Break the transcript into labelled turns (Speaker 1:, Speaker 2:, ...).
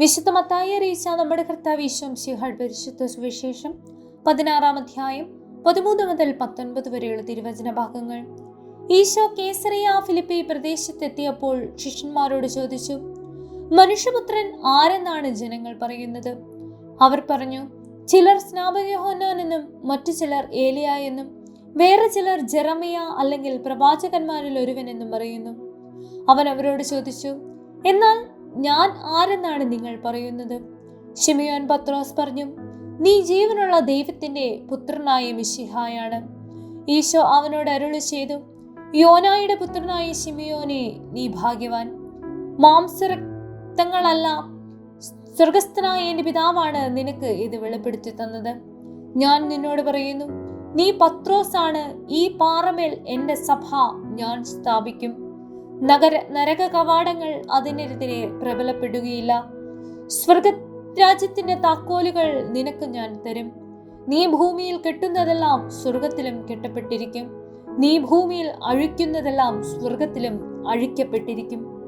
Speaker 1: വിശുദ്ധ മത്തായി അറിയിച്ച നമ്മുടെ കർത്താവ് ഈശോം ശിഹാൾ പരിശുദ്ധ സുവിശേഷം പതിനാറാം അധ്യായം പതിമൂന്ന് മുതൽ പത്തൊൻപത് വരെയുള്ള തിരുവചന ഭാഗങ്ങൾ. ഈശോ കേസറിയ ഫിലിപ്പി പ്രദേശത്തെത്തിയപ്പോൾ ശിഷ്യന്മാരോട് ചോദിച്ചു മനുഷ്യപുത്രൻ ആരെന്നാണ് ജനങ്ങൾ പറയുന്നത്? അവർ പറഞ്ഞു ചിലർ സ്നാപകയോഹന്നാൻ എന്നും മറ്റു ചിലർ ഏലിയ എന്നും വേറെ ചിലർ ജെറമിയ അല്ലെങ്കിൽ പ്രവാചകന്മാരിൽ ഒരുവൻ എന്നും പറയുന്നു. അവൻ അവരോട് ചോദിച്ചു എന്നാൽ ഞാൻ ആരെന്നാണ് നിങ്ങൾ പറയുന്നത്? ഷിമിയോൻ പത്രോസ് പറഞ്ഞു നീ ജീവനുള്ള ദൈവത്തിന്റെ പുത്രനായ മിശിഹായാണ്. ഈശോ അവനോട് അരുളി ചെയ്തു യോനായുടെ പുത്രനായ ഷിമിയോനെ നീ ഭാഗ്യവാൻ. മാംസരക്തങ്ങളല്ല സ്വർഗസ്ഥനായ എന്റെ പിതാവാണ് നിനക്ക് ഇത് വെളിപ്പെടുത്തി തന്നത്. ഞാൻ നിന്നോട് പറയുന്നു നീ പത്രോസാണ് ഈ പാറമേൽ എന്റെ സഭ ഞാൻ സ്ഥാപിക്കും. നഗര നരക കവാടങ്ങൾ അതിനെതിരെ പ്രബലപ്പെടുകയില്ല. സ്വർഗ രാജ്യത്തിന്റെ താക്കോലുകൾ നിനക്ക് ഞാൻ തരും. നീ ഭൂമിയിൽ കെട്ടുന്നതെല്ലാം സ്വർഗത്തിലും കെട്ടപ്പെട്ടിരിക്കും. നീ ഭൂമിയിൽ അഴിക്കുന്നതെല്ലാം സ്വർഗത്തിലും അഴിക്കപ്പെട്ടിരിക്കും.